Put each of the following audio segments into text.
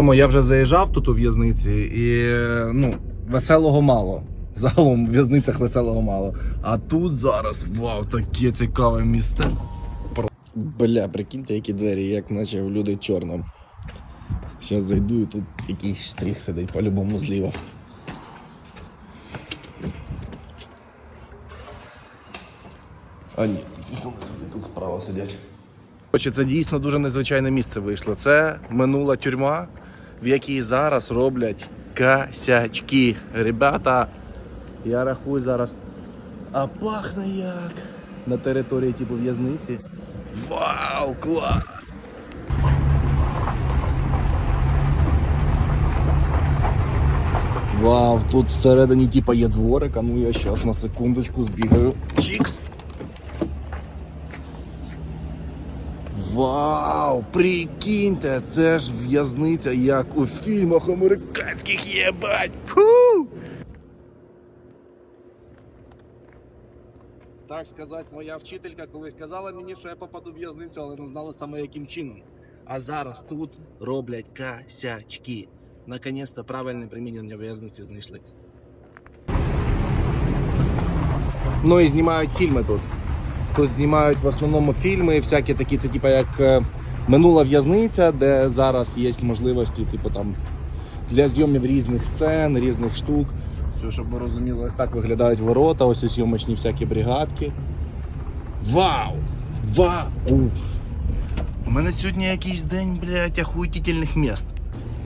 Я вже заїжджав тут у в'язниці і ну, веселого мало. Загалом в в'язницях веселого мало. А тут зараз вау, таке цікаве місце. Бля, прикиньте, які двері, як наче в люди чорному. Зараз зайду і тут якийсь штрих сидить по-любому зліва. А ні, тут справа сидять. Це дійсно дуже незвичайне місце вийшло. Це минула тюрма, в якій зараз роблять косячки. Ребята, я рахую зараз. А пахне як на території типу в'язниці. Вау, клас! Вау, тут всередині типа є дворик, а ну я щас на секундочку збігаю. Чікс. Вау! Прикиньте, це ж в'язниця, як у фільмах американських єбать! Фу! Так сказати, моя вчителька колись казала мені, що я попаду в в'язницю, але не знала саме яким чином. А зараз тут роблять косячки. Наконець-то правильне примінення в'язниці знайшли. Ну і знімають фільми тут. Тут знімають в основному фільми, всякі такі, це типу як е, минула в'язниця, де зараз є можливості, типу там для зйомів різних сцен, різних штук. Все, щоб ви розуміли, ось так виглядають ворота, ось ось зйомочні всякі бригадки. Вау! Вау! У мене сьогодні якийсь день, блядь, охуїтельних міст.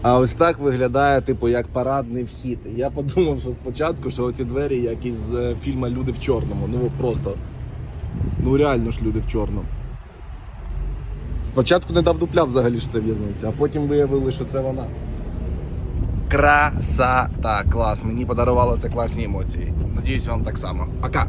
А ось так виглядає, типу, як парадний вхід. Я подумав, що спочатку, що ці двері якісь з е, фільму Люди в чорному. Ну просто. Ну реально ж люди в чорному. Спочатку не дав дупля взагалі, що це в'язниця, а потім виявили, що це вона. Красота, клас. Мені подарувало це класні емоції. Надіюсь, вам так само. Пока!